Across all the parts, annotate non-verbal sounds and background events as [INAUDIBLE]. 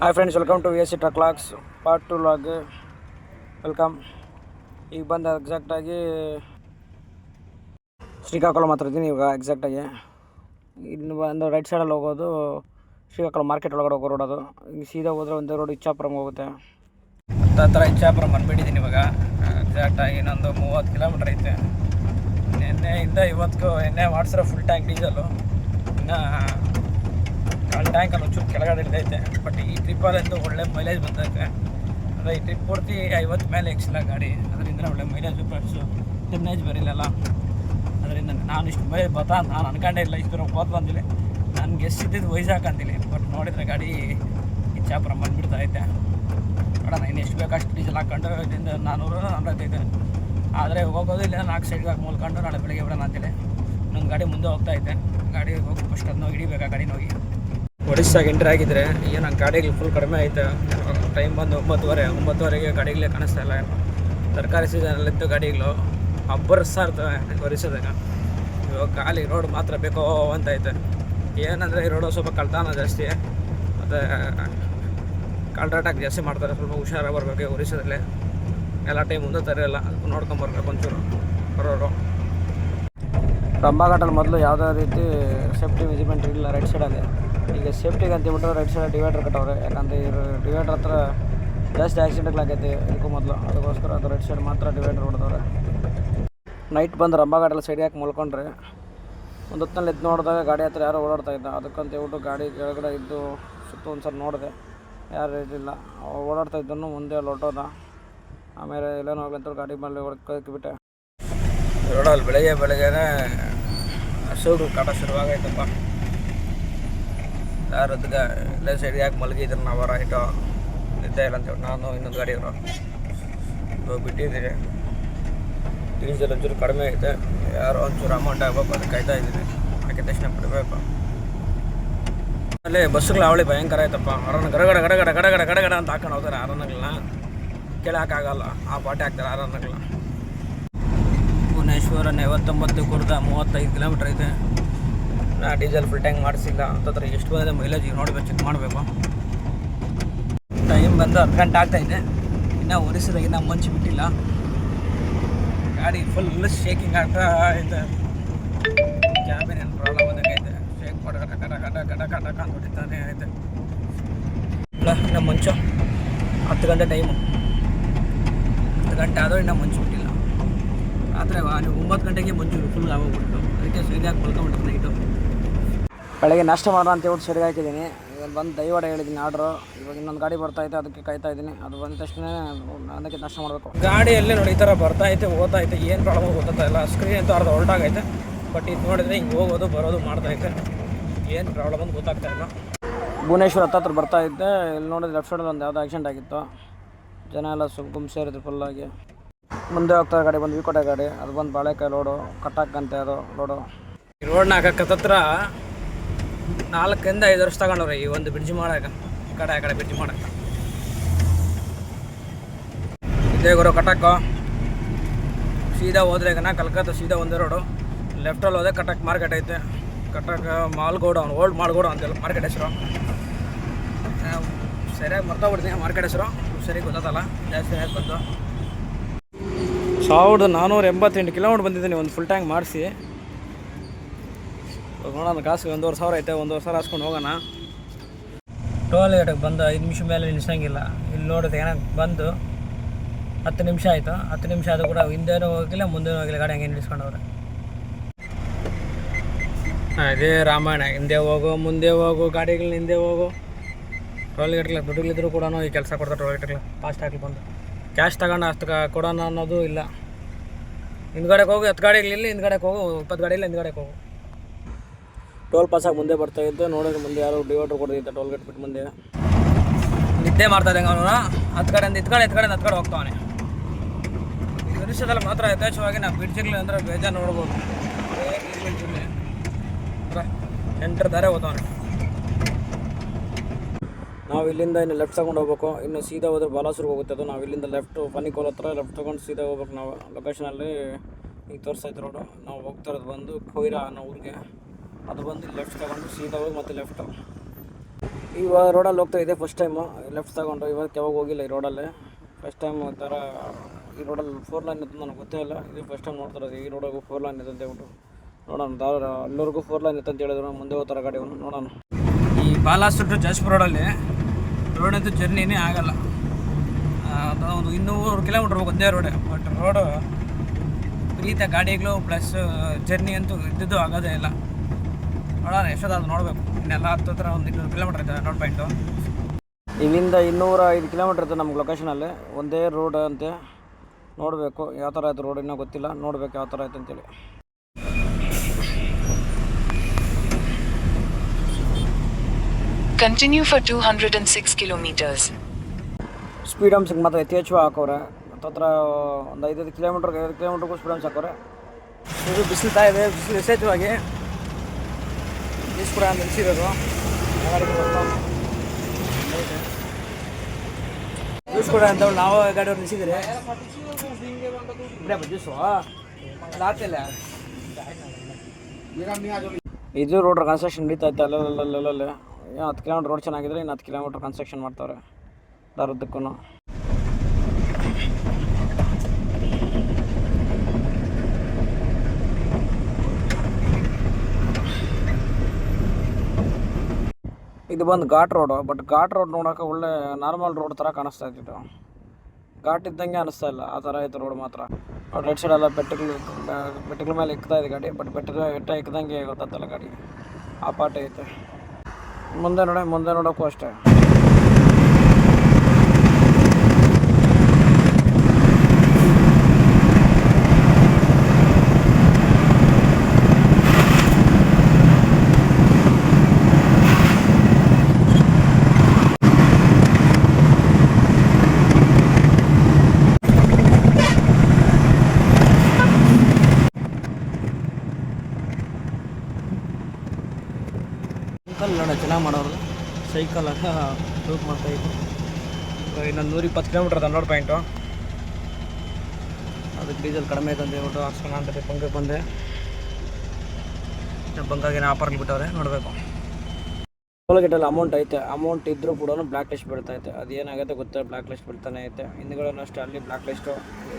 Hi friends welcome to S C ಟ್ರಕ್ಲಾಕ್ಸ್ part two log welcome ಈಗ ಬಂದು ಎಕ್ಸಾಕ್ಟಾಗಿ ಶ್ರೀಕಾಕುಳಂ ಇದ್ದೀನಿ ಇವಾಗ ಎಕ್ಸಾಕ್ಟಾಗಿ ಇನ್ನು ಬಂದು ರೈಟ್ ಸೈಡಲ್ಲಿ ಹೋಗೋದು ಶ್ರೀಕಾಕುಳ ಮಾರ್ಕೆಟ್ ಒಳಗಡೆ ಹೋಗೋ ರೋಡ್ ಅದು. ಈಗ ಸೀದಾ ಹೋದ್ರೆ ಒಂದು ರೋಡ್ ಇಚ್ಛಾಪುರಂ ಹೋಗುತ್ತೆ. ಹತ್ರ ಇಚ್ಛಾಪುರಂ ಬಂದುಬಿಟ್ಟಿದ್ದೀನಿ ಇವಾಗ. ಎಕ್ಸಾಕ್ಟಾಗಿ ಇನ್ನೊಂದು ಮೂವತ್ತು ಕಿಲೋಮೀಟ್ರ್ ಐತೆ. ನಿನ್ನೆಯಿಂದ ಇವತ್ತಿಗೂ ಎಣ್ಣೆ ಮಾಡಿಸಿರೋ ಫುಲ್ ಟ್ಯಾಂಕ್ ಡೀಸಲು ಇನ್ನು ಟ್ಯಾಂಕಲ್ಲಿ ಒಂಚೂರು ಕೆಳಗಡೆ ಇಳಿದೈತೆ. ಬಟ್ ಈ ಟ್ರಿಪ್ಪಲ್ಲಂತೂ ಒಳ್ಳೆ ಮೈಲೇಜ್ ಬಂದೈತೆ. ಅಂದರೆ ಈ ಟ್ರಿಪ್ ಪೂರ್ತಿ ಐವತ್ತು ಮೇಲೆ ಎಕ್ಸಿಲ್ಲ ಗಾಡಿ. ಅದರಿಂದ ಒಳ್ಳೆ ಮೈಲೇಜ್ ಫ್ರೆಂಡ್ಸು ಟೆಮ್ನೇಜ್ ಬರಲಿಲ್ಲ. ಅದರಿಂದ ನಾನು ಇಷ್ಟು ಮೈಲೇಜ್ ಅಂತ ನಾನು ಅನ್ಕೊಂಡೇ ಇಲ್ಲ. ಇಷ್ಟು ದೂರ ಹೋದ್ ಬಂದಿಲ್ಲ ನನಗೆ ಎಷ್ಟಿದ್ದು ವಯಸ್ಸಾಕ ಅಂತಿಲ್ಲ ಬಟ್ ನೋಡಿದ್ರೆ ಗಾಡಿ ಇಚ್ಛಾಪುರ ಬಂದುಬಿಡ್ತಾ ಐತೆ. ನೋಡೋಣ, ಇನ್ನು ಎಷ್ಟು ಬೇಕಷ್ಟು ಡೀಸೆಲ್ ಹಾಕ್ಕೊಂಡು ಇದರಿಂದ ನಾನ್ನೂರು ನಾನ್ನೂರೈತೆ ಆದರೆ ಹೋಗೋದು ಇಲ್ಲ, ನಾಲ್ಕು ಸೈಡ್ಗೆ ಹಾಕಿ ಮುಲ್ಕೊಂಡು ನಾಳೆ ಬೆಳಿಗ್ಗೆ ಬಿಡೋಣ ಅಂತೇಳಿ ನನ್ನ ಗಾಡಿ ಮುಂದೆ ಹೋಗ್ತಾ ಐತೆ. ಗಾಡಿ ಹೋಗಿ ಫಸ್ಟ್ ಅದನ್ನ ಹಿಡಿಬೇಕಾ, ಗಾಡಿನ ಹೋಗಿ? ಒಡಿಸ್ಸಾಗ ಎಂಟ್ರಿ ಆಗಿದ್ರೆ ಏನು ನಂಗೆ ಗಾಡಿಗಳು ಫುಲ್ ಕಡಿಮೆ ಐತೆ ಟೈಮ್ ಬಂದು ಒಂಬತ್ತುವರೆ, ಒಂಬತ್ತುವರೆಗೆ ಗಾಡಿಗಳೇ ಕಾಣಿಸ್ತಾ ಇಲ್ಲ ತರಕಾರಿ ಸೀಸನಲ್ಲಿತ್ತು ಗಾಡಿಗಳು ಅಬ್ಬರ್ ಇರ್ತವೆ ಒರಿಸೋದಾಗ ಇವಾಗ ಖಾಲಿ ರೋಡ್ ಮಾತ್ರ ಬೇಕೋ ಅಂತ ಐತೆ ಏನಂದರೆ ಈ ರೋಡು ಸ್ವಲ್ಪ ಕಳ್ತಾನ ಜಾಸ್ತಿ. ಮತ್ತು ಕಳ್ರಾಟಕ್ಕೆ ಜಾಸ್ತಿ ಮಾಡ್ತಾರೆ, ಸ್ವಲ್ಪ ಹುಷಾರಾಗಿ ಬರಬೇಕು ಒರಿಸೋದ್ರಲ್ಲಿ ಎಲ್ಲ ಟೈಮ್ ಮುಂದೆ ಅದಕ್ಕೆ ನೋಡ್ಕೊಂಬರ್ಬೇಕು ಒಂಚೂರು ಬರೋರು ರಂಭಾಘಾಟಲ್ಲಿ ಮೊದಲು ಯಾವುದೇ ರೀತಿ ಸೇಫ್ಟಿ ಮೆಜರ್ಮೆಂಟ್ ಇರಲಿಲ್ಲ ರೈಟ್ ಸೈಡಲ್ಲಿ ಈಗ ಸೇಫ್ಟಿಗೆ ಅಂತ ರೈಟ್ ಸೈಡ್ ಡಿವೈಡರ್ ಕಟ್ಟವ್ರೆ. ಯಾಕಂದರೆ ಇವರು ಡಿವೈಡರ್ ಹತ್ರ ಜಾಸ್ತಿ ಆಕ್ಸಿಡೆಂಟ್ಗಳಾಗೈತೆ ಇದಕ್ಕೂ ಮೊದಲು. ಅದಕ್ಕೋಸ್ಕರ ಅದು ರೈಟ್ ಸೈಡ್ ಮಾತ್ರ ಡಿವೈಡರ್ ಹೊಡೆದವ್ರೆ. ನೈಟ್ ಬಂದು ರಂಬಾಘಾಟಲ್ಲಿ ಸೈಡ್ ಹಾಕಿ ಮಲ್ಕೊಂಡ್ರೆ ಒಂದು ಹೊತ್ತಿನಲ್ಲಿ ಎದ್ದು ನೋಡಿದಾಗ ಗಾಡಿ ಹತ್ರ ಯಾರೋ ಓಡಾಡ್ತಾ ಇದ್ದ. ಅದಕ್ಕಂತ ಹೇಳ್ಬಿಟ್ಟು ಗಾಡಿ ಕೆಳಗಡೆ ಇದ್ದು ಸುತ್ತ ಒಂದು ಸಲ ನೋಡಿದೆ. ಯಾರು ಇರಲಿಲ್ಲ ಓಡಾಡ್ತಾ ಇದ್ದನು ಮುಂದೆ ಲೊಟ್ಟೋದ ಆಮೇಲೆ ಎಲ್ಲೇನೋ ಅಂತ ಗಾಡಿ ಮೇಲೆ ಹೊಡ್ಕೊಬಿಟ್ಟೆ ರೋಡಲ್ಲಿ ಬೆಳಗ್ಗೆ ಬೆಳಗ್ಗೆನೇ ಹಸಿರು ಕಾಟ ಶುರುವಾಗೈತಪ್ಪ. ಯಾರದ್ಗ ಎಲ್ಲ ಸೈಡ್ ಯಾಕೆ ಮಲಗಿದ್ರು ನಾವು ರೈಟು ನಿದ್ದೆ ಇಲ್ಲ ಅಂತೇಳಿ ನಾನು ಇನ್ನೊಂದು ಗಾಡಿ ಇರೋ ಇವಾಗ ಬಿಟ್ಟಿದ್ದೀನಿ ಡೀಸೆಲ್ ಒಂಚೂರು ಕಡಿಮೆ ಐತೆ ಯಾರೋ ಒಂಚೂರು ಅಮೌಂಟ್ ಆಗಬೇಕು ಅದಕ್ಕೆ ಕಾಯ್ತಾ ಇದ್ದೀನಿ. ಹಾಕಿದ ತಕ್ಷಣ ಬಿಡಬೇಕು. ಅಲ್ಲಿ ಬಸ್ಸುಗಳು ಅವಳಿ ಭಯಂಕರ ಆಯ್ತಪ್ಪ. ಆರನ್ನ ಗಡಗಡ ಗಡಗಡ ಗಡಗಡ ಗಡಗಡ ಅಂತ ಹಾಕೊಂಡು ಹೋಗ್ತಾರೆ ಆರನ್ನಗಳನ್ನ ಕೇಳೋಕ್ಕಾಗಲ್ಲ. ಆ ಪಾಟಿ ಹಾಕ್ತಾರೆ ಆರನ್ನಗಳನ್ನ ಭುವನೇಶ್ವರ ಐವತ್ತೊಂಬತ್ತು ಕುರ್ದ ಮೂವತ್ತೈದು ಕಿಲೋಮೀಟ್ರ್ ಐತೆ ನಾ ಡೀಸೆಲ್ ಫುಲ್ ಟ್ಯಾಂಕ್ ಮಾಡಿಸಿಲ್ಲ. ಅಂತಂದ್ರೆ ಎಷ್ಟು ಬಂದಿದೆ ಮೈಲೇಜ್ ಈಗ ನೋಡಬೇಕು ಚೆಕ್ ಮಾಡಬೇಕು. ಟೈಮ್ ಬಂದು ಹತ್ತು ಗಂಟೆ ಆಗ್ತಾಯಿದೆ ಇನ್ನೂ ಒರಿಸಿದಾಗ ಇನ್ನೂ ಮಂಚು ಬಿಟ್ಟಿಲ್ಲ. ಗಾಡಿ ಫುಲ್ ಶೇಕಿಂಗ್ ಆಗ್ತಾ ಇದೆ. ಕ್ಯಾಬಿನ್ ಏನು ಪ್ರಾಬ್ಲಮ್ ಇದೆ. ಶೇಕ್ ಮಾಡಿ ಕಟ ಕಟ ಕಟ ಕಟ ಕಟ ಹೊಡಿತಾನೆ ಐತೆ ಇಲ್ಲ, ಇನ್ನು ಮುಂಚೆ ಹತ್ತು ಗಂಟೆ ಟೈಮು ಹತ್ತು ಗಂಟೆ ಆದರೂ ಇನ್ನೂ ಮಂಚು ಬಿಟ್ಟಿಲ್ಲ. ರಾತ್ರಿ ಒಂಬತ್ತು ಗಂಟೆಗೆ ಮುಂಚೆ ಫುಲ್ ಆಗೋಗ್ಬಿಟ್ಟು ಅದಕ್ಕೆ ಸೈಡ್ಯಾಗಿ ಮಲ್ಕೊಂಬಿಟ್ಟು ನೈಟು ಬೆಳಗ್ಗೆ ನಾಷ್ಟ ಮಾಡೋಣ ಅಂತ ಹೇಳ್ಬಿಟ್ಟು ಸೈಡ್ಗೆ ಹಾಕಿದ್ದೀನಿ. ಇವಾಗ ಬಂದು ದೈವಾಡ ಹೇಳಿದ್ದೀನಿ ಆರ್ಡ್ರು ಇವಾಗ ಇನ್ನೊಂದು ಗಾಡಿ ಬರ್ತಾ ಐತೆ ಅದಕ್ಕೆ ಕಾಯ್ತಾ ಇದ್ದೀನಿ. ಅದು ಬಂದ ತಕ್ಷಣ ಅದಕ್ಕೆ ನಾಷ್ಟ ಮಾಡಬೇಕು. ಗಾಡಿಯಲ್ಲೇ ನೋಡಿ ಈ ಥರ ಬರ್ತಾ ಐತೆ ಹೋಗ್ತಾ ಐತೆ. ಏನು ಪ್ರಾಬ್ಲಮ್ ಗೊತ್ತಾ ಇಲ್ಲ. ಸ್ಕ್ರೀನ್ ಅಂತೂ ಅರ್ಧ ಹೊರಟಾಗೈತೆ. ಬಟ್ ಇದು ನೋಡಿದ್ರೆ ಹಿಂಗೆ ಹೋಗೋದು ಬರೋದು ಮಾಡ್ತಾ ಐತೆ. ಏನು ಪ್ರಾಬ್ಲಮ್ ಅಂತ ಗೊತ್ತಾಗ್ತಾ ಇಲ್ಲ. ಭುವನೇಶ್ವರ ಹತ್ತತ್ರ ಬರ್ತಾ ಇದ್ದೆ ಇಲ್ಲಿ ನೋಡಿದ್ರೆ ಲೆಫ್ಟ್ ಸೈಡಲ್ಲಿ ಒಂದು ಯಾವುದೋ ಆಕ್ಸಿಡೆಂಟ್ ಆಗಿತ್ತು. ಜನ ಎಲ್ಲ ಸು ಗುಂಪು ಸೇರಿದ್ರು ಫುಲ್ಲಾಗಿ ಮುಂದೆ ಹೋಗ್ತಾ ಗಾಡಿ ಬಂದು ವಿಕೋಟೆ ಗಾಡಿ. ಅದು ಬಂದು ಬಾಳೆಕಾಯಿ ಲೋಡು ಕಟ್ಟಾಕಂತೆ ಅದು ಲೋಡು ಈ ರೋಡ್ನ ಹಾಕತ್ತತ್ರ ನಾಲ್ಕರಿಂದ ಐದು ವರ್ಷ ತಗೊಂಡವ್ರೆ ಈ ಒಂದು ಬ್ರಿಡ್ಜ್ ಮಾಡಾಕ ಈ ಕಡೆ, ಆ ಕಡೆ ಬ್ರಿಡ್ಜ್ ಮಾಡಾಕ ಇದೇ ಗುರು ಕಟಕ್. ಸೀದಾ ಹೋದ್ರೆ ಈಗ ಕಲ್ಕತ್ತಾ ಸೀದಾ ಒಂದೇ ರೋಡು ಲೆಫ್ಟಲ್ಲಿ ಹೋದ್ರೆ ಕಟಕ್ ಮಾರ್ಕೆಟ್ ಐತೆ. ಕಟಕ್ ಮಾಲ್ ಅವ್ನು ಓಲ್ಡ್ ಮಾಲ್ ಅಂತೇಳಿ ಮಾರ್ಕೆಟ್ ಹೆಸರು ಸರಿಯಾಗಿ ಮರ್ತೋಗ್ಬಿಡ್ತೀನಿ ಮಾರ್ಕೆಟ್ ಹೆಸರು. ಸರಿ ಗೊತ್ತಲ್ಲ ಜಾಸ್ತಿ ಆಗಿ ಬಂದು. ಸಾವಿರದ ನಾನ್ನೂರ ಎಂಬತ್ತೆಂಟು ಕಿಲೋಮೀಟ್ರ್ ಬಂದಿದ್ದೀನಿ, ಒಂದು ಫುಲ್ ಟ್ಯಾಂಕ್ ಮಾಡಿಸಿ. ನೋಡೋಣ, ಕಾಸು ಒಂದೂವರೆ ಸಾವಿರ ಐತೆ ಒಂದೂವರೆ ಸಾವಿರ ಹಾಸ್ಕೊಂಡು ಹೋಗೋಣ. ಟೋಲ್ ಗೇಟಿಗೆ ಬಂದು ಐದು ನಿಮಿಷ ಮೇಲೆ ನಿಲ್ಸಂಗಿಲ್ಲ. ಇಲ್ಲಿ ನೋಡೋದು ಏನಕ್ಕೆ ಬಂದು ಹತ್ತು ನಿಮಿಷ ಆಯಿತು. ಹತ್ತು ನಿಮಿಷ ಆದರೂ ಕೂಡ ಹಿಂದೇನೂ ಹೋಗಿಲ್ಲ ಮುಂದೆ ಹೋಗಿಲ್ಲ, ಗಾಡಿ ಹಂಗೆ ನಿಲ್ಲಿಸ್ಕೊಂಡವ್ರೆ ಅದೇ ರಾಮಾಯಣ. ಹಿಂದೆ ಹೋಗು, ಮುಂದೆ ಹೋಗು ಗಾಡಿಗಳನ್ನ ಹಿಂದೆ ಹೋಗು. ಟೋಲ್ ಗೇಟ್ಗಳ ದುಡ್ಡುಗಳಿದ್ರು ಕೂಡ ಈ ಕೆಲಸ ಕೊಡ್ತಾರೆ ಟೋಲ್ ಗೇಟ್ಗಳ ಫಾಸ್ಟ್ ಹಾಕಿ ಬಂದು. ಕ್ಯಾಶ್ ತಗೊಂಡು ಅಷ್ಟು ಕೊಡೋಣ ಅನ್ನೋದು ಇಲ್ಲ. ಹಿಂದ್ಗಡೆಗೆ ಹೋಗು ಹತ್ತು ಗಾಡಿಗಳಿಲ್ಲ ಹಿಂದ್ಗಡೆಗೆ ಹೋಗು, ಇಪ್ಪತ್ತು ಇಲ್ಲ, ಹಿಂದ್ಗಡೆಗೆ ಹೋಗು. ಟೋಲ್ ಪಾಸಾಗಿ ಮುಂದೆ ಬರ್ತಾ ಇದ್ದೆ ನೋಡಿದ್ರೆ ಮುಂದೆ ಯಾರು ಡಿವೈಡರ್ ಕೊಡ್ತಿದ್ದೆ ಟೋಲ್ ಗೇಟ್ ಬಿಟ್ಟು ಮುಂದೆ. ನಿದ್ದೆ ಮಾಡ್ತಾ ಇದ್ದಂಗೆ ಅವನು ಹತ್ತು ಕಡೆಯಿಂದ ಇತ್ತು ಕಡೆ ಹತ್ತು ಕಡೆ ಹೋಗ್ತಾವನೆ. ಮಾತ್ರ ಯಥೇಚ್ಛವಾಗಿ ನಾವು ಬಿಡ್ಜಿರ್ಲಿ ಅಂದರೆ ಬೇಜಾರು ನೋಡ್ಬೋದು. ಎಂಟರ್ ದಾರೆ ಹೋಗ್ತಾವನೆ. ನಾವು ಇಲ್ಲಿಂದ ಇನ್ನು ಲೆಫ್ಟ್ ತಗೊಂಡು ಹೋಗ್ಬೇಕು. ಇನ್ನು ಸೀದಾ ಹೋದ್ರೆ ಬಾಲಾಸೂರ್ಗೆ ಹೋಗುತ್ತೆ ಅದು. ನಾವು ಇಲ್ಲಿಂದ ಲೆಫ್ಟ್ ಫನಿಕೋಲ್ ಹತ್ರ ಲೆಫ್ಟ್ ತೊಗೊಂಡು ಸೀದಾ ಹೋಗ್ಬೇಕು ನಾವು. ಲೊಕೇಶನಲ್ಲಿ ಈಗ ತೋರಿಸ್ತಾ ಇತ್ತು ರೋಡು ನಾವು ಹೋಗ್ತಾ ಇರೋದು ಬಂದು ಕೊಯ್ರಾ ಅನ್ನೋ ಊರಿಗೆ. ಅದು ಬಂದು ಲೆಫ್ಟ್ ತಗೊಂಡು ಸೀದಾ ಹೋಗಿ ಮತ್ತೆ ಲೆಫ್ಟ್ ಇವಾಗ ರೋಡಲ್ಲಿ ಹೋಗ್ತಾ ಇದೆ ಫಸ್ಟ್ ಟೈಮು ಲೆಫ್ಟ್ ತಗೊಂಡು ಇವಾಗ ಯಾವಾಗ ಹೋಗಿಲ್ಲ ಈ ರೋಡಲ್ಲಿ ಫಸ್ಟ್ ಟೈಮ್ ಥರ ಈ ರೋಡಲ್ಲಿ ಫೋರ್ ಲೈನ್ ಇತ್ತು ನನಗೆ ಗೊತ್ತೇ ಇಲ್ಲ. ಇದು ಫಸ್ಟ್ ಟೈಮ್ ನೋಡ್ತಾರೆ ಈ ರೋಡಿಗೂ ಫೋರ್ ಲೈನ್ ಇದೆ ಅಂತ ಹೇಳ್ಬಿಟ್ಟು. ನೋಡೋಣ, ದಾರ ಎಲ್ಲರಿಗೂ ಫೋರ್ ಲೈನ್ ಇತ್ತು ಅಂತ ಹೇಳಿದ್ರು. ಮುಂದೆ ಹೋಗ್ತಾರೆ ಗಾಡಿ ನೋಡೋಣ. ಈ ಬಾಲಾಸುಟ್ರು ಜಾಜ್ಪುರ ರೋಡಲ್ಲಿ ರೋಡಂತೂ ಜರ್ನಿನೇ ಆಗಲ್ಲ. ಒಂದು ಇನ್ನೂರು ಕಿಲೋಮೀಟ್ರ್ ಒಂದೇ ರೋಡೆ ಬಟ್ ರೋಡು ಪ್ರೀತ ಗಾಡಿಗಳು ಪ್ಲಸ್ ಜರ್ನಿ ಅಂತೂ ಇದ್ದಿದ್ದು ಆಗೋದೇ ಇಲ್ಲ. ನೋಡೋಣ ಎಷ್ಟೊತ್ತಾದ್ರು ನೋಡಬೇಕು. ಇನ್ನೆಲ್ಲ ಹತ್ತು ಹತ್ರ ಒಂದು ಇನ್ನೂರು ಕಿಲೋಮೀಟ್ರ್ ಇದೆ ನೋಡ್ ಪಾಯಿಂಟು ಇಲ್ಲಿಂದ ಇನ್ನೂರ ಐದು ಕಿಲೋಮೀಟ್ರ್ ಇದೆ ನಮ್ಗೆ ಲೊಕೇಶನಲ್ಲಿ ಒಂದೇ ರೋಡ್ ಅಂತೆ. ನೋಡಬೇಕು ಯಾವ ಥರ ಆಯ್ತು ರೋಡ್ ಇನ್ನೂ ಗೊತ್ತಿಲ್ಲ. ನೋಡ್ಬೇಕು ಯಾವ ಥರ ಆಯ್ತು ಅಂತೇಳಿ. Continue for two hundred and six kilometers speed ಹಂಪ್ಸಿಗೆ ಮಾತ್ರ ಯಥೇಚ್ಛವಾಗಿ ಹಾಕೋರೆ. ಹತ್ತತ್ರ ಒಂದು ಐದೈದು ಕಿಲೋಮೀಟ್ರ್ ಐದು ಕಿಲೋಮೀಟ್ರ್ಗೂ ಸ್ಪೀಡ್ ಹಂಪ್ಸ್ ಹಾಕೋರೆ. ಇದು ಬಿಸಿಲು ಇದೆ ಬಿಸಿಲು ಯಥೇಚ್ಛವಾಗಿ. ಕೂಡ ನಿಲ್ಸಿರೋದು ಜ್ಯೂಸ್ ಕೂಡ ಅಂತ ನಾವು ಗಾಡಿಯವ್ರು ನಿಲ್ಸಿದ್ರೆ ಜ್ಯೂಸು ಆಗ್ತಿಲ್ಲ ಇದು ರೋಡ್ ಕನ್ಸ್ಟ್ರಕ್ಷನ್ ನಡೀತಾ ಇತ್ತು. ಅಲ್ಲಲ್ಲಲ್ಲಲ್ಲೇ ಹತ್ತು ಕಿಲೋಮೀಟ್ರ್ ರೋಡ್ ಚೆನ್ನಾಗಿದ್ರೆ ಇನ್ನು ಹತ್ತು ಕಿಲೋಮೀಟ್ರ್ ಕನ್ಸ್ಟ್ರಕ್ಷನ್ ಮಾಡ್ತಾರೆ ದಾರದ್ದಕ್ಕೂ ಇದು ಬಂದು ghat road but ghat road ನೋಡೋಕೆ ಒಳ್ಳೆ ನಾರ್ಮಲ್ ರೋಡ್ ಥರ ಕಾಣಿಸ್ತಾ ಇತ್ತು ಘಾಟ್ ಇದ್ದಂಗೆ ಅನಿಸ್ತಾ ಇಲ್ಲ, ಆ ಥರ ಐತೆ ರೋಡ್ ಮಾತ್ರ. ರೈಟ್ ಸೈಡೆಲ್ಲ ಬೆಟ್ಟಗಳು ಬೆಟ್ಟಗಳ ಮೇಲೆ ಇಕ್ತಾ ಇದೆ ಗಾಡಿ ಬಟ್ ಬೆಟ್ಟದ ಬೆಟ್ಟ ಇಕ್ದಂಗೆ ಗೊತ್ತಾಗ್ತಲ್ಲ ಗಾಡಿ. ಆ ಪಾಠ ಐತೆ. ಮುಂದೆ ನೋಡೋ, ಮುಂದೆ ನೋಡೋಕ್ಕೂ ಅಷ್ಟೇ. ಅಂತ ರೂಟ್ ಮಾಡ್ತಾ ಇವಾಗ ಇನ್ನೊಂದು ನೂರ ಇಪ್ಪತ್ತು ಕಿಲೋಮೀಟ್ರ್ ಅದು ನೋಡ್ ಪಾಯಿಂಟು. ಅದಕ್ಕೆ ಡೀಸೆಲ್ ಕಡಿಮೆ ಐತೆ ಅಂತ ಹೇಳ್ಬಿಟ್ಟು ಅಂತ ಬಂಗೆ ಬಂದೆ. ಬಂಗಾಗಿನ ಆಫರ್ಲಿ ಬಿಟ್ಟವ್ರೆ ನೋಡಬೇಕು. ಟೋಲ್ಗೇಟಲ್ಲಿ ಅಮೌಂಟ್ ಐತೆ. ಅಮೌಂಟ್ ಇದ್ರೂ ಕೂಡ ಬ್ಲ್ಯಾಕ್ ಲಿಸ್ಟ್ ಬೀಳ್ತಾ ಐತೆ. ಅದು ಏನಾಗುತ್ತೆ ಗೊತ್ತಾ? ಬ್ಲ್ಯಾಕ್ ಲಿಸ್ಟ್ ಬಿಡ್ತಾನೆ ಐತೆ. ಹಿಂದ್ಗಡೆ ಅಷ್ಟೇ, ಅಲ್ಲಿ ಬ್ಲ್ಯಾಕ್ ಲಿಸ್ಟು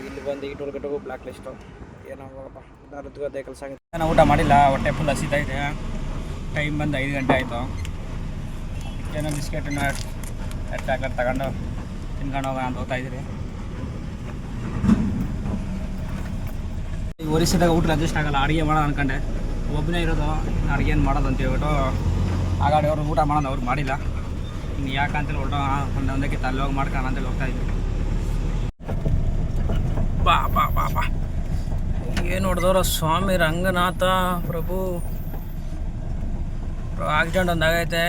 ಇಲ್ಲಿ ಬಂದು ಈ ಟೋಲ್ಗೇಟಿಗೂ ಬ್ಲ್ಯಾಕ್ ಲಿಸ್ಟು ಅದೇ ಕೆಲಸ ಆಗಿದೆ. ನಾನು ಊಟ ಮಾಡಿಲ್ಲ, ಹೊಟ್ಟೆ ಫುಲ್ ಹಸಿತಾ ಇದೆ. ಟೈಮ್ ಬಂದು ಐದು ಗಂಟೆ ಆಯಿತು. ಏನೋ ಬಿಸ್ಕೆಟ್ ಎರಡು ಚಾಕ್ಲೇಟ್ ತಗೊಂಡು ತಿನ್ಕೊಂಡು ಹೋಗೋಣ ಅಂತ ಹೋಗ್ತಾ ಇದ್ದೀರಿ ಒರಿಸ್ಸಾದಾಗ ಊಟ ಅಡ್ಜಸ್ಟ್ ಆಗಲ್ಲ, ಅಡುಗೆ ಮಾಡೋಣ ಅನ್ಕೊಂಡೆ. ಒಬ್ಬನೇ ಇರೋದು ಅಡುಗೆ ಏನು ಮಾಡೋದು ಅಂತ ಹೇಳ್ಬಿಟ್ಟು ಗಾಡಿ ಅವರು ಊಟ ಮಾಡೋದು ಅವ್ರು ಮಾಡಿಲ್ಲ. ಇನ್ನು ಯಾಕಂತೇಳಿ ಹೊರಟೋ ಒಂದು ಒಂದಕ್ಕೆ ತಲೆ ಹೋಗಿ ಮಾಡ್ಕೋಣ ಅಂತೇಳಿ ಹೋಗ್ತಾ ಇದ್ವಿ. ಬಾ ಬಾ ಬಾ ಬಾ. ಏನು ಹೊಡೆದವ್ರ ಸ್ವಾಮಿ ರಂಗನಾಥ ಪ್ರಭು. ಆಕ್ಸಿಡೆಂಟ್ ಒಂದು ಆಗೈತೆ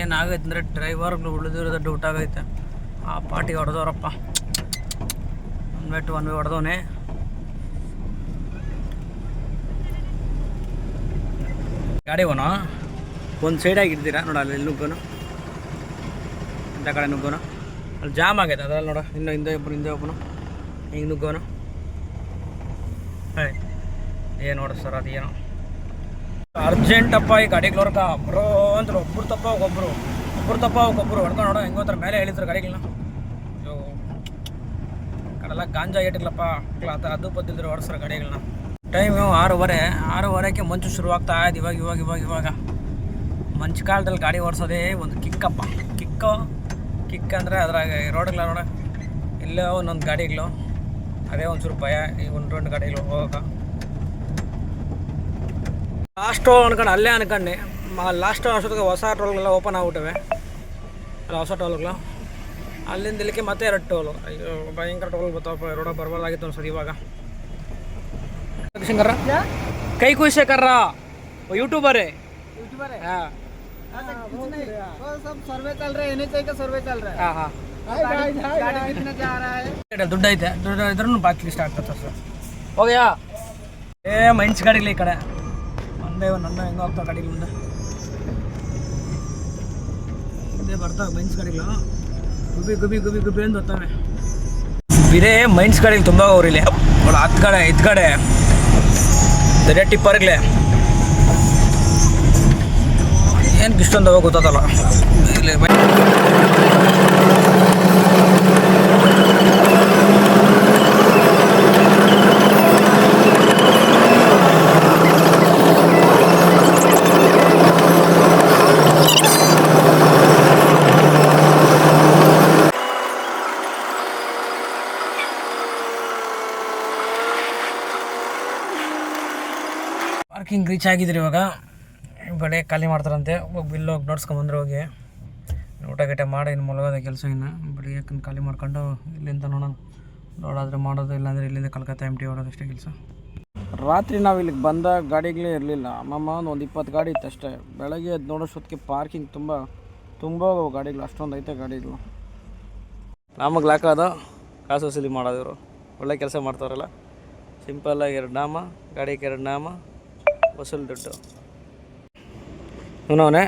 ಏನಾಗೈತೆ ಅಂದರೆ ಡ್ರೈವರ್ಗಳು ಉಳಿದಿರೋದು ಡೌಟ್ ಆಗೈತೆ. ಆ ಪಾರ್ಟಿಗೆ ಹೊಡೆದವ್ರಪ್ಪ. One way to one way ಹೊಡೆದವನೇ. ಗಾಡಿ ಅವನು ಒಂದು ಸೈಡಾಗಿ ಇಡ್ತೀರಾ? ನೋಡ, ಅಲ್ಲಿ ನುಗ್ಗೋನು. ಇಂಥ ಕಡೆ ನುಗ್ಗೋನು. ಅಲ್ಲಿ ಜಾಮ್ ಆಗೈತೆ, ಅದ್ರಲ್ಲಿ ನೋಡ. ಇನ್ನು ಹಿಂದೆ ಒಬ್ಬನು ಹಿಂದೆ ಒಬ್ಬನು ಹಿಂಗೆ ನುಗ್ಗೋನು. ಏನು ನೋಡ ಸರ್, ಅದೇನೋ? ಅರ್ಜೆಂಟಪ್ಪ ಈ ಗಾಡಿಗಳವ್ರಕ ಬರೋ ಅಂದ್ರು ಒಬ್ಬರು ತಪ್ಪ ಒಬ್ಬರು ಒಬ್ರು ತಪ್ಪ ಒಬ್ಬರು ಹೊಡ್ಕೊಂಡು ನೋಡೋ ಹೆಂಗೋ ಥರ ಮೇಲೆ ಹೇಳಿದ್ರು ಗಾಡಿಗಳನ್ನ ಅಯ್ಯೋ ಕಡೆಲ್ಲ ಗಾಂಜಾ ಏಟಿಲ್ಲಪ್ಪ ಕ್ಲಾತ ಅದು ಬದ್ದಿದ್ರು ಹೊಡ್ಸ್ರ ಗಾಡಿಗಳನ್ನ ಟೈಮು ಆರೂವರೆ, ಆರೂವರೆಗೆ ಮಂಚು ಶುರುವಾಗ್ತಾ ಇದೆ. ಇವಾಗ ಇವಾಗ ಇವಾಗ ಇವಾಗ. ಮಂಚು ಕಾಲದಲ್ಲಿ ಗಾಡಿ ಓಡಿಸೋದೇ ಒಂದು ಕಿಕ್ಕಪ್ಪ. ಕಿಕ್ಕು ಕಿಕ್ ಅಂದರೆ ಅದ್ರಾಗ ರೋಡ್ಗಳ ನೋಡ. ಇಲ್ಲೇ ಒಂದೊಂದು ಗಾಡಿಗಳು. ಅದೇ ಒಂಚೂರು ಭಯ, ಈ ಒಂದು ಗಾಡಿಗಳು ಹೋಗೋಕೆ ಲಾಸ್ಟು ಅನ್ಕೊಂಡು ಅಲ್ಲೇ ಅನ್ಕೊಂಡು. ಲಾಸ್ಟ್ ಅಷ್ಟೊತ್ತಿಗೆ ಹೊಸ ಟೋಲ್ಗಳೆಲ್ಲ ಓಪನ್ ಆಗ್ಬಿಟ್ಟವೆ. ಅಲ್ಲ ಹೊಸ ಟೋಲ್ಗಳು. ಅಲ್ಲಿಂದ ಇಲ್ಲಿಗೆ ಮತ್ತೆ ಎರಡು ಟೋಲು. ಅಯ್ಯೋ ಭಯಂಕರ ಟೋಲ್ ಬರ್ತಾವಪ್ಪ ರೋಡ ಬರಬಾರ್ದಾಗಿತ್ತು ಸರಿ ಇವಾಗ. ಶಂಕರ ಕೈ ಕುಶೇಖರ ಯೂಟ್ಯೂಬರೇ? ಹಾಂ. ದುಡ್ಡು ದುಡ್ಡು ಇದ್ರೂ ಬಾಕಿ ಇಷ್ಟ ಆಗ್ತದೆ ಸರ್. ಹೋಗ್ಯಾ? ಏ ಮೈನ್ಸ್ ಗಾಡಿಗಳು ಈ ಕಡೆ. ಒಂದು ನನ್ನ ಹೆಂಗೋ ಆಗ್ತಾ ಗಾಡಿಗಳು ಮುಂದೆ. ಹಿಂದೆ ಬರ್ತಾ ಮೈನ್ಸ್ ಗಾಡಿಗಳು ಗುಬಿ ಗುಬಿ ಗುಬಿ ಗುಬಿ ಅಂತ ಬರ್ತಾವೆ. ಬಿರೇ ಮೈನ್ಸ್ ಗಾಡಿಗಳು ತುಂಬ ಊರಿಲ್ಲಿ ಅವಳು ಹತ್ ಕಡೆ ಇದ್ ಕಡೆ. ದೊಡ್ಡ ಟಿಪ್ಪರ್ಗಳೇ ಏನು ಇಷ್ಟೊಂದು ಗೊತ್ತಾಗಲ್ಲ ಇಲ್ಲಿ ರೀಚ್ ಆಗಿದ್ರಿ ಇವಾಗ. ಬಡೆ ಖಾಲಿ ಮಾಡ್ತಾರಂತೆ. ಹೋಗಿ ಬಿಲ್ ಹೋಗಿ ನೋಡ್ಸ್ಕೊಂಬಂದ್ರೆ ಹೋಗಿ. ಊಟ ಗೀಟ ಮಾಡಿ ಇನ್ನು ಮಲಗೋದ ಕೆಲಸ ಇನ್ನು. ಬಡಿ ಯಾಕಂದ್ರೆ ಖಾಲಿ ಮಾಡ್ಕೊಂಡು ಇಲ್ಲಿಂದ ನೋಡೋಣ. ನೋಡಾದ್ರೆ ಮಾಡೋದು ಇಲ್ಲಾಂದ್ರೆ ಇಲ್ಲಿಂದ ಕಲ್ಕತ್ತಾ ಎಂ ಟಿ ಹೊಡೋದು ಅಷ್ಟೇ ಕೆಲಸ. ರಾತ್ರಿ ನಾವು ಇಲ್ಲಿಗೆ ಬಂದ ಗಾಡಿಗಳೇ ಇರಲಿಲ್ಲ. ಅಮ್ಮಮ್ಮ ಒಂದು ಇಪ್ಪತ್ತು ಗಾಡಿ ಇತ್ತು ಅಷ್ಟೇ. ಬೆಳಗ್ಗೆ ಅದು ನೋಡೋಷ್ಟೊತ್ತಿಗೆ ಪಾರ್ಕಿಂಗ್ ತುಂಬ ತುಂಬ ಗಾಡಿಗಳು. ಅಷ್ಟೊಂದು ಐತೆ ಗಾಡಿಗಳು. ನಮಗೆ ಲಾಕೋದು ಕಾಸು ವಸೂಲಿ ಮಾಡೋದಿವರು ಒಳ್ಳೆ ಕೆಲಸ ಮಾಡ್ತಾರಲ್ಲ ಸಿಂಪಲ್ಲಾಗಿ ಎರಡು ನಾಮ ಗಾಡಿಗೆ ಎರಡು ನಾಮ ವಸೂಲು ದುಡ್ಡು. ಇವನವನೇ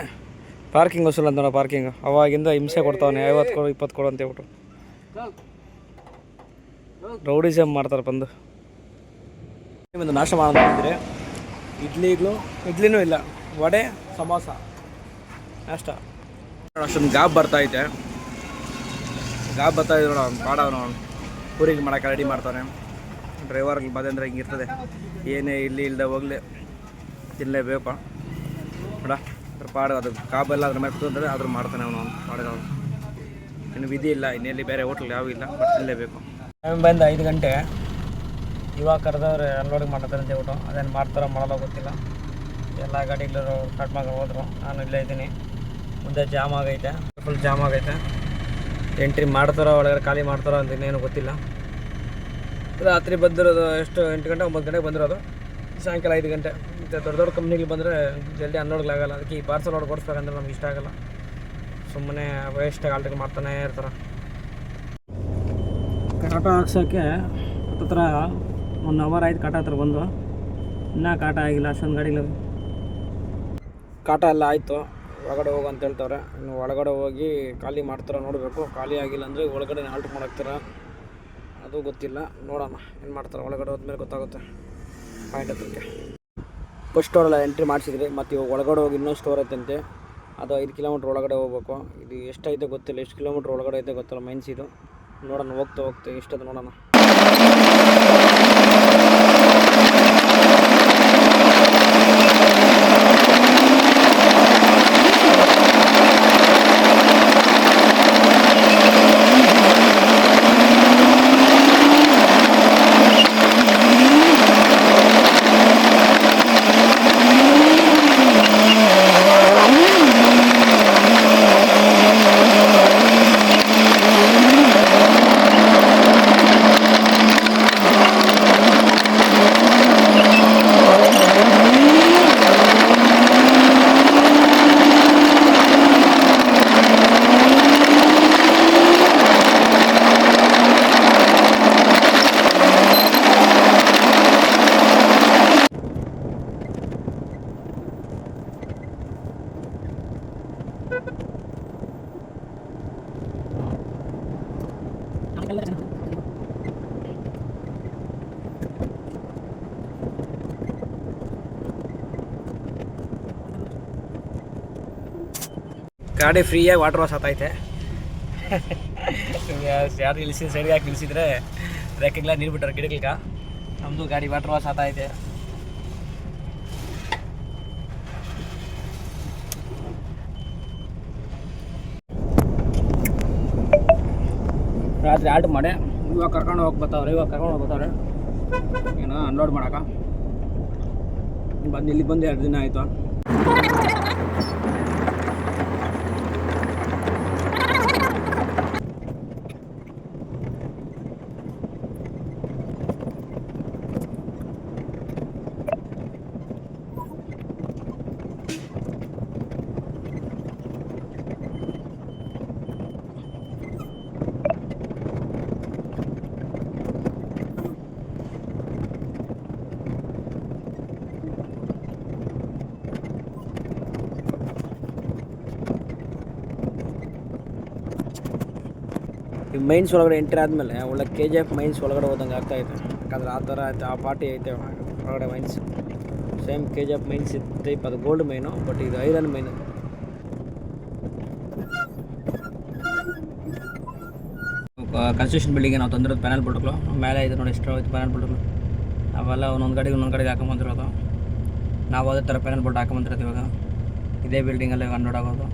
ಪಾರ್ಕಿಂಗ್ ವಸೂಲ್ ಅಂತ ಪಾರ್ಕಿಂಗ್? ಅವಾಗಿಂದ ಹಿಂಸೆ ಕೊಡ್ತಾವನೆ, ಐವತ್ತು ಕೊಡು, ಇಪ್ಪತ್ತು ಕೊಡು ಅಂತೇಳ್ಬಿಟ್ಟು ರೌಡಿಸಮ್ ಮಾಡ್ತಾರೆ ಬಂದು. ಒಂದು ನಾಶ ಮಾಡಿದ್ರೆ ಇಡ್ಲಿಗಳು ಇಡ್ಲಿನೂ ಇಲ್ಲ, ವಡೆ, ಸಮೋಸ. ನಾಷ್ಟ ಅಷ್ಟೊಂದು ಗಾಬ್ ಬರ್ತೈತೆ ಗಾಬ್ ಬರ್ತಾ ಇದ್ರು ಅವ್ನು, ಬಾಡ ಅವನು ಊರಿಗೆ ಮಾಡೋಕೆ ರೆಡಿ ಮಾಡ್ತಾನೆ ಡ್ರೈವರ್ಗೆ ಅಂದರೆ ಹಿಂಗಿರ್ತದೆ ಏನೇ ಇಲ್ಲಿ ಇಲ್ಲದೆ ಹೋಗ್ಲಿ. ತಿನ್ನಲೇಬೇಕು ನೋಡ, ಅದ್ರ ಪಾಡು ಅದು ಕಾಬೆಲ್ಲ ಅದ್ರ ಮೇಲೆ ಕೂತ್ಕೊಂಡ್ರೆ ಅದ್ರ ಮಾಡ್ತಾನೆ ಅವನು ಪಾಡಿಗೆ ಅವನು. ಇನ್ನು ವಿಧಿ ಇಲ್ಲ, ಇನ್ನೆಲ್ಲಿ ಬೇರೆ ಹೋಟ್ಲ್ ಯಾವ ಇಲ್ಲ ಬಟ್ ತಿನ್ನಲೇಬೇಕು ಟೈಮ್ ಬಂದು ಐದು ಗಂಟೆ, ಇವಾಗ ಕರೆದವ್ರೆ ಅನ್ಲೋಡಿಂಗ್ ಅಂತ ಹೇಳ್ಬಿಟ್ಟು, ಅದೇನು ಮಾಡ್ತಾರೋ ಮಾಡಲ್ಲ ಗೊತ್ತಿಲ್ಲ. ಎಲ್ಲ ಗಾಡಿಗಳು ಕಟ್ ಮಾಡಿ ಹೋದ್ರು, ನಾನು ಇಲ್ಲೇ ಇದ್ದೀನಿ. ಮುಂದೆ ಜಾಮ್ ಆಗೈತೆ ಫುಲ್ ಜಾಮ್ ಆಗೈತೆ. ಎಂಟ್ರಿ ಮಾಡ್ತಾರೋ, ಒಳಗಡೆ ಖಾಲಿ ಮಾಡ್ತಾರೋ ಅಂತ ಇನ್ನೇನು ಗೊತ್ತಿಲ್ಲ. ರಾತ್ರಿ ಬಂದಿರೋದು ಎಷ್ಟು, ಎಂಟು ಗಂಟೆ, ಒಂಬತ್ತು ಗಂಟೆಗೆ ಬಂದಿರೋದು. ಸಾಯಂಕಾಲ ಐದು ಗಂಟೆ. ಮತ್ತು ದೊಡ್ಡ ದೊಡ್ಡ ಕಂಪ್ನಿಗಳು ಬಂದರೆ ಜಲ್ದಿ ಹನ್ನೆರಡ್ಲಾಗಲ್ಲ ಅದಕ್ಕೆ ಈ ಪಾರ್ಸಲ್ ಆರ್ಡರ್ ಕೊಡಿಸ್ಬೇಕಂದ್ರೆ ನಮ್ಗೆ ಇಷ್ಟ ಆಗಲ್ಲ. ಸುಮ್ಮನೆ ವೇಸ್ಟಾಗಿ ಆಲ್ಟ್ರಿಗೆ ಮಾಡ್ತಾನೇ ಇರ್ತಾರೆ. ಕಾಟ ಹಾಕ್ಸೋಕ್ಕೆ ಹತ್ತತ್ರ ಒನ್ ಅವರ್ ಆಯ್ತು ಕಾಟ ಹತ್ರ ಬಂದು. ಇನ್ನೂ ಕಾಟ ಆಗಿಲ್ಲ ಅಷ್ಟೊಂದು ಗಾಡಿಗಳು ಕಾಟ ಎಲ್ಲ ಆಯಿತು. ಒಳಗಡೆ ಹೋಗು ಅಂತ ಹೇಳ್ತವ್ರೆ. ಇನ್ನು ಒಳಗಡೆ ಹೋಗಿ ಖಾಲಿ ಮಾಡ್ತಾರೆ ನೋಡಬೇಕು. ಖಾಲಿ ಆಗಿಲ್ಲ ಅಂದರೆ ಒಳಗಡೆ ಆಲ್ಟ್ ಮಾಡಾಕ್ತಾರ? ಅದು ಗೊತ್ತಿಲ್ಲ. ನೋಡೋಣ. ಏನು ಮಾಡ್ತಾರೆ? ಒಳಗಡೆ ಹೋದ್ಮೇಲೆ ಗೊತ್ತಾಗುತ್ತೆ. ಪಾಯಿಂಟ್ ಹತ್ರಕ್ಕೆ. ಫಸ್ಟ್ ಸ್ಟೋರೆಲ್ಲ ಎಂಟ್ರಿ ಮಾಡಿಸಿದ್ರಿ ಮತ್ತು ಇವಾಗ ಒಳಗಡೆ ಹೋಗಿ ಇನ್ನೊಂದು ಸ್ಟೋರ್ ಐತಂತೆ. ಅದು ಐದು ಕಿಲೋಮೀಟ್ರ್ ಒಳಗಡೆ ಹೋಗ್ಬೇಕು. ಇದು ಎಷ್ಟೈತೆ ಗೊತ್ತಿಲ್ಲ. ಎಷ್ಟು ಕಿಲೋಮೀಟ್ರ್ ಒಳಗಡೆ ಐತೆ ಗೊತ್ತಿಲ್ಲ. ಮೈನ್ಸ್ ಇದು ನೋಡೋಣ, ಹೋಗ್ತಾ ಹೋಗ್ತಾ ಎಷ್ಟದು ನೋಡೋಣ. ಗಾಡಿ ಫ್ರೀಯಾಗಿ ವಾಟರ್ ವಾಶ್ ಆತೈತೆ. [LAUGHS] ಯಾರು ಇಳಿಸಿ ಸೈಡ್ಗೆ ಹಾಕಿ ಇಳಿಸಿದ್ರೆ ರೆಕ್ಕೆಲ್ಲ ನೀರು ಬಿಟ್ಟರೆ, ಗಿಡಗಳಿಗೆ. ನಮ್ಮದು ಗಾಡಿ ವಾಟರ್ ವಾಶ್ ಆತೈತೆ. ರಾತ್ರಿ ಆಲ್ಟ್ ಮಾಡಿ, ಇವಾಗ ಕರ್ಕೊಂಡು ಹೋಗಿ ಬರ್ತಾವ್ರೆ, ಇವಾಗ ಕರ್ಕೊಂಡು ಹೋಗಿ ಬರ್ತಾವ್ರೆ. ಏನೋ ಅನ್ಲೋಡ್ ಮಾಡಕ. ಬಂದು ಇಲ್ಲಿ ಬಂದು ಎರಡು ದಿನ ಆಯಿತು. ಈ ಮೈನ್ಸ್ ಒಳಗಡೆ ಎಂಟ್ರಿ ಆದಮೇಲೆ ಒಳ್ಳೆ ಕೆ ಜಿ ಎಫ್ ಮೈನ್ಸ್ ಒಳಗಡೆ ಹೋದಂಗೆ ಆಗ್ತಾಯಿದೆ ಯಾಕಂದ್ರೆ ಆ ಥರ ಆ ಪಾರ್ಟಿ ಐತೆ ಒಳಗಡೆ mines. Same K G F mines type ಅದು ಗೋಲ್ಡ್ ಮೈನು ಬಟ್ ಇದು ಐರನ್ ಮೈನು. ಕನ್ಸ್ಟ್ರಕ್ಷನ್ ಬಿಲ್ಡಿಂಗ್ ನಾವು ತಂದಿರೋದು ಪ್ಯಾನಲ್ ಬಿಡ್ಕಲು ಮೇಲೆ ಇದೆ ನೋಡಿ ಎಷ್ಟು ಹೋಯ್ತು ಪ್ಯಾನಲ್ ಬಿಡ್ಕಲು ಅವೆಲ್ಲ ಒಂದೊಂದು ಕಡೆಗೆ ಒಂದೊಂದು ಕಡೆಗೆ ಹಾಕೊಂಬಂದಿರೋದು ನಾವು ಅದೇ ಥರ ಪ್ಯಾನಲ್ ಬೋರ್ಡ್ ಹಾಕೊಂಬಂದಿರೋದು ಇವಾಗ. ಇದೇ ಬಿಲ್ಡಿಂಗಲ್ಲೇ ಕನ್ನಡ ಆಗೋದು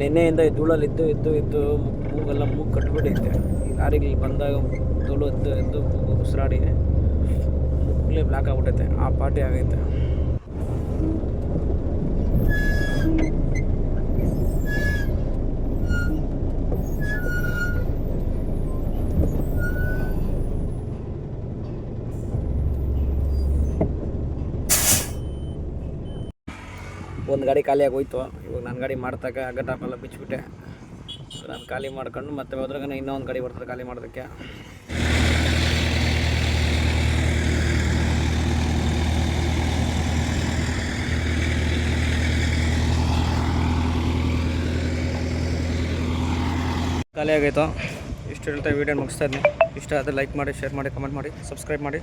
ನಿನ್ನೆಯಿಂದ ಈ ಧೂಳಲ್ಲಿ ಇದ್ದು ಇದ್ದು ಇದ್ದು ಮೂಗೆಲ್ಲ ಮೂಗು ಕಟ್ಬಿಟ್ಟೈತೆ. ಲಾರಿಗೆ ಬಂದಾಗ ಧೂಳು ಎದ್ದು ಎದ್ದು ಉಸಿರಾಡಿ ಮೂಗಲೇ ಬ್ಲಾಕ್ ಆಗ್ಬಿಟ್ಟೈತೆ. ಆ ಪಾರ್ಟಿ ಆಗೈತೆ. ಒಂದು ಗಾಡಿ ಖಾಲಿಯಾಗಿ ಹೋಯ್ತು. ಇವಾಗ ನನ್ನ ಗಾಡಿ ಮಾಡ್ತಾಗ ಅಗಟಾಪೆಲ್ಲ ಬಿಚ್ಚಿಬಿಟ್ಟೆ. ನಾನು ಖಾಲಿ ಮಾಡ್ಕೊಂಡು ಮತ್ತೆ ಹೋದ್ರಾಗ ಇನ್ನೊಂದು ಗಾಡಿ ಬರ್ತಾರೆ ಖಾಲಿ ಮಾಡೋದಕ್ಕೆ. ಖಾಲಿ ಆಗೈತೋ? ಇಷ್ಟು ಹೇಳ್ತಾ ವೀಡಿಯೋ ಮುಗಿಸ್ತಾ ಇದ್ದೀನಿ ಇಷ್ಟ ಆದರೆ ಲೈಕ್ ಮಾಡಿ ಶೇರ್ ಮಾಡಿ ಕಮೆಂಟ್ ಮಾಡಿ ಸಬ್ಸ್ಕ್ರೈಬ್ ಮಾಡಿ.